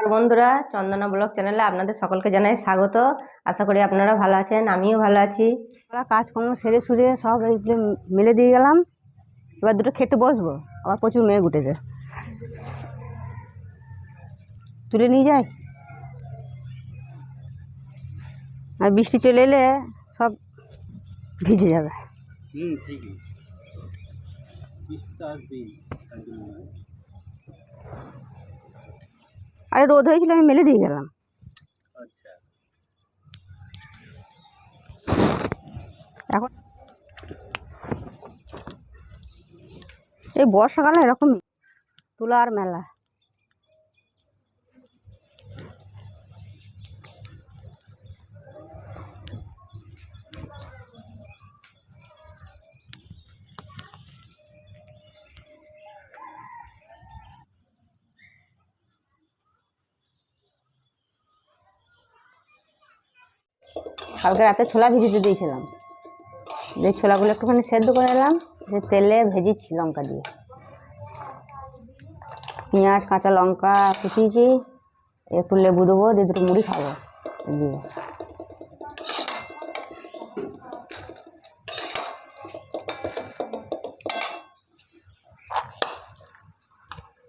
নমস্কার বন্ধুরা চন্দনা ব্লগ চ্যানেলে আপনাদের সকলকে জানাই স্বাগত। আশা করি আপনারা ভালো আছেন আমিও ভালো আছি। আমরা কাজকর্ম সেরে সুরে সব এই প্লেন মেলে দিয়ে গেলাম। এবার দুটো খেতে বসবো আবার প্রচুর মেঘ উঠেছে। তুলে নিয়ে যাই। আর বৃষ্টি চলে এলে সব ভিজে যাবে। হুম ঠিকই। বৃষ্টি আসবেই তার জন্য নয়। আরে রোদ হয়েছিল আমি মেলে দিয়ে গেলাম। আচ্ছা। এখন এই বর্ষাকালে এরকম তুলার মেলা। কালকে রাতে ছোলা ভিজিতে দিয়েছিলাম। যে ছোলাগুলো একটুখানি সেদ্ধ করে নিলাম সে তেলে ভেজেছি লঙ্কা দিয়ে। পেঁয়াজ, কাঁচা লঙ্কা কুচিয়েছি, একটু লেবু দেবো, দিয়ে দুটো মুড়ি খাব দিয়ে।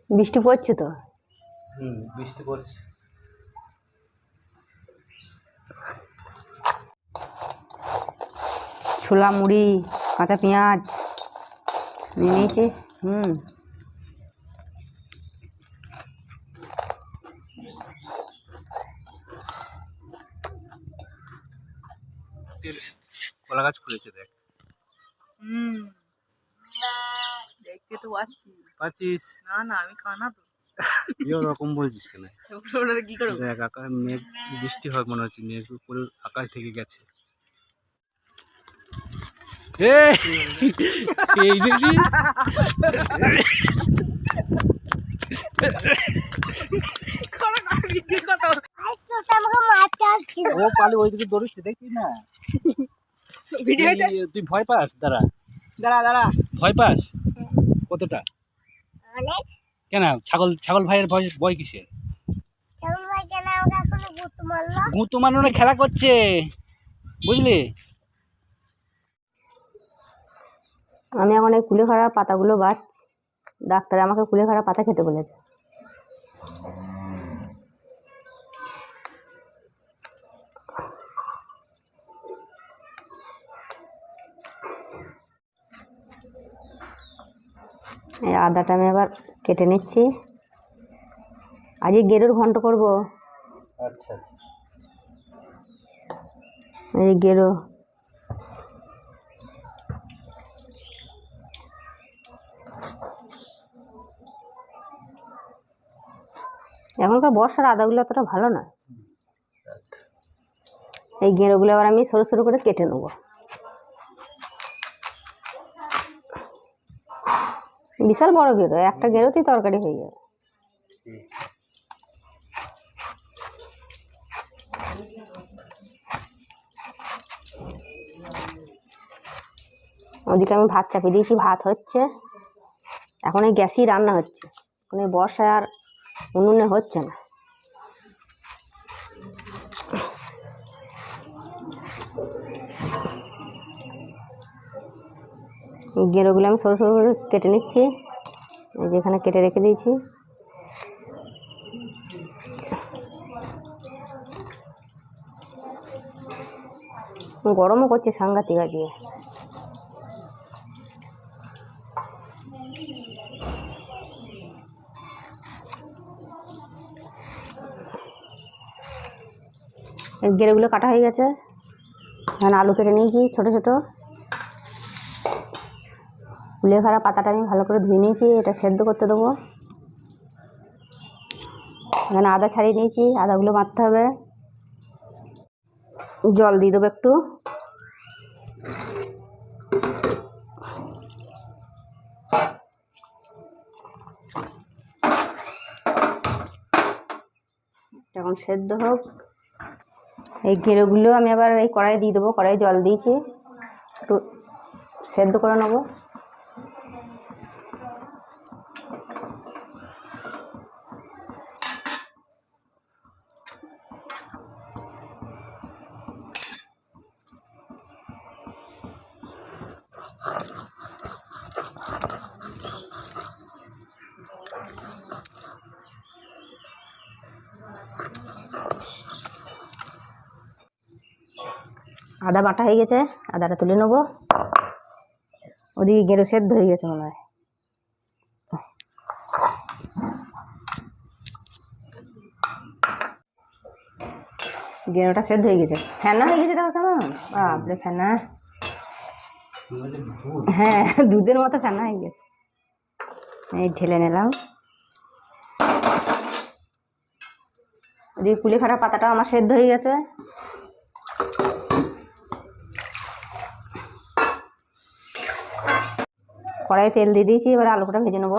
বৃষ্টি পড়ছে তো? হুম, বৃষ্টি পড়ছে। ছোলা মুড়ি কাঁচা পেঁয়াজ নিয়ে নিয়েছি হুম। কলা গাছ ফুলেছে দেখ। হুম। দেখতে তো পাচ্ছি পাচ্ছিস? না না আমি কানা তো। তুই ওরকম বলছিস কেন? ওটা কি করব? দেখ আকাশ মেঘ বৃষ্টি হয় মনে হচ্ছে মেঘ উপরে আকাশ থেকে গেছে। এই, কি? ও পালে ওইদিকে দৌড়চ্ছে দেখছিস না? তুই- ভয় পাস দাঁড়া। দাঁড়া দাঁড়া। ভয় পাস? কতটা? কেন? ছাগল ছাগল ভাইয়ের ভয় ভয় কিসে? গুঁতো মারানো খেলা করছে। বুঝলি? আমি এখন এই কুলেখাড়া পাতাগুলো বাচ্ছি ডাক্তার আমাকে কুলেখাড়া পাতা খেতে বলেছে। এই আদাটা আমি এবার কেটে নিচ্ছি। আজকে গেরুর ঘন্ট করব। আচ্ছা আচ্ছা। এই গেরো এখনকার বর্ষার আদাগুলো অতটা ভালো না। এই গেঁড়োগুলো আবার আমি সরু সরু করে কেটে নেব। বিশাল বড় গেঁড়ো, একটা গেঁড়োতেই তরকারি হয়ে যাবে। ওদিকে আমি ভাত চাপিয়ে দিয়েছি, ভাত হচ্ছে। এখন এই গ্যাসেই রান্না হচ্ছে। এখন এই বর্ষায় আর উনুনে হচ্ছে না। গেরোগুলো আমি সরু সরু করে কেটে নিচ্ছি। যেখানে কেটে রেখে দিয়েছি। গরমও করছে সাংঘাতিক আজকে। এই গেরোগুলো কাটা হয়ে গেছে। এখানে আলু কেটে নিয়েছি, ছোটো ছোটো। কুলেখাড়া পাতাটা আমি ভালো করে ধুয়ে নিয়েছি, এটা সেদ্ধ করতে দেবো। এখানে আদা ছাড়িয়ে নিয়েছি, আদাগুলো মারতে হবে। জল দিয়ে দেবো একটু। এখন সেদ্ধ হোক। এই ঘেরোগুলো আমি আবার এই কড়াই দিয়ে দেবো কড়াই জল দিয়েছি। একটু সেদ্ধ করে নেব। আদা বাটা হয়ে গেছে, আদাটা তুলে নেব। ওদিকে গেরো সেদ্ধ হয়ে গেছে মনে হয়। গেরোটা সেদ্ধ হয়ে গেছে। ফেনা হয়ে গেছে দেখো কেমন? বাপরে, ফেনা। হ্যাঁ দুধের মতো ফেনা হয়ে গেছে। এই ঢেলে নিলাম। ওদিকে কুলেখাড়া পাতাটাও আমার সেদ্ধ হয়ে গেছে। কড়াইয়ে তেল দিয়ে দিয়েছি, এবার আলুটা ভেজে নেব।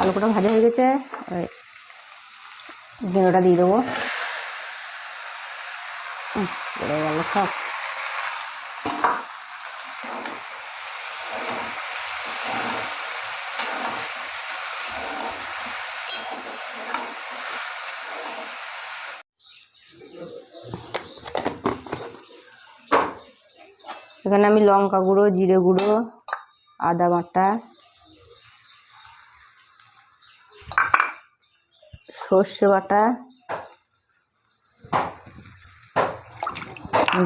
আলুটা ভাজা হয়ে গেছে গেঁড়োটা দিয়ে দেবো। গেল সব এখানে আমি লঙ্কা গুঁড়ো জিরে গুঁড়ো আদা বাটা সর্ষে বাটা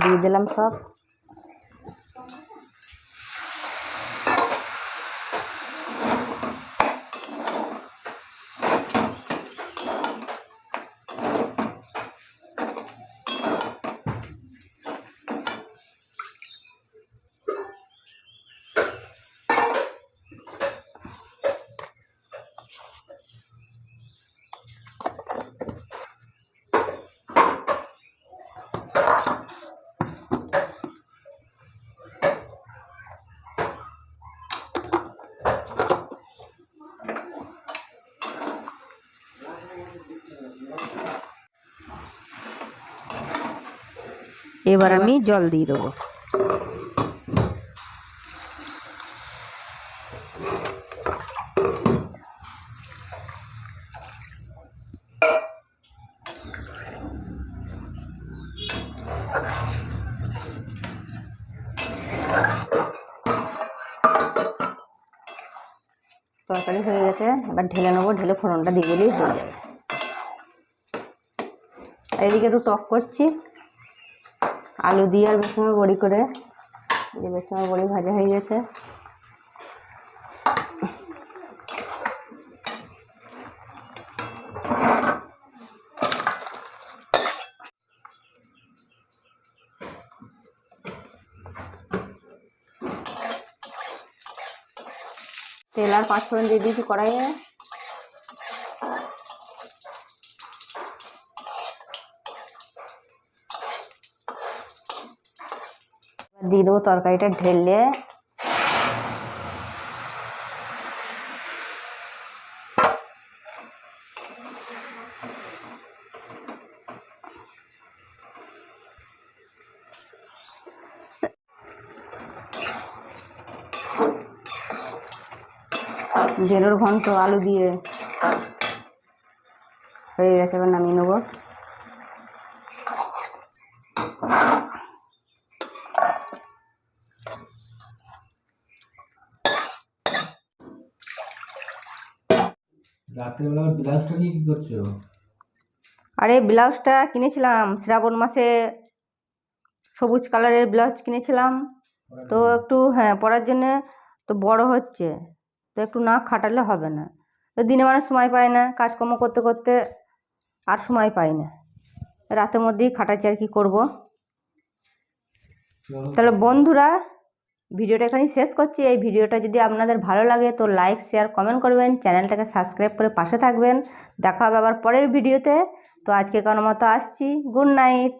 দিয়ে দিলাম সব। এবার আমি জল দিয়ে দেবো। তরকারি হয়ে গেছে, এবার ঢেলে নেব, ঢেলে ফোড়নটা দিয়ে দিলেই হয়ে যাবে। এদিকে একটু টক করছি। আলু দিয়ে আর বেসনের বড়ি করে। যে বেসনের বড়ি ভাজা হয়ে গেছে। তেল আর পাঁচ ফোড়ন দিয়ে দিয়েছি কড়াইয়ে। দিয়ে দেবো তরকারিটা ঢেলে। গেরোর ঘন্ট আলু দিয়ে হয়ে গেছে এবার নামিয়ে নেব। রাত্রেবেলা ব্লাউজটা নিয়ে কি করছ? আরে ব্লাউজটা কিনেছিলাম শ্রাবণ মাসে সবুজ কালারের ব্লাউজ কিনেছিলাম। তো একটু হ্যাঁ পরার জন্যে তো বড় হচ্ছে তো একটু না খাটালে হবে না। তো দিনে মানুষ সময় পায় না কাজকর্ম করতে করতে আর সময় পাই না। রাতের মধ্যেই খাটাচ্ছি আর কি করব। তাহলে বন্ধুরা ভিডিওটা এখানেই শেষ করছি। এই ভিডিওটা যদি আপনাদের ভালো লাগে তো লাইক শেয়ার কমেন্ট করবেন। চ্যানেলটাকে সাবস্ক্রাইব করে পাশে থাকবেন। দেখা হবে আবার পরের ভিডিওতে। তো আজকে কোনো মতো আসছি। Good night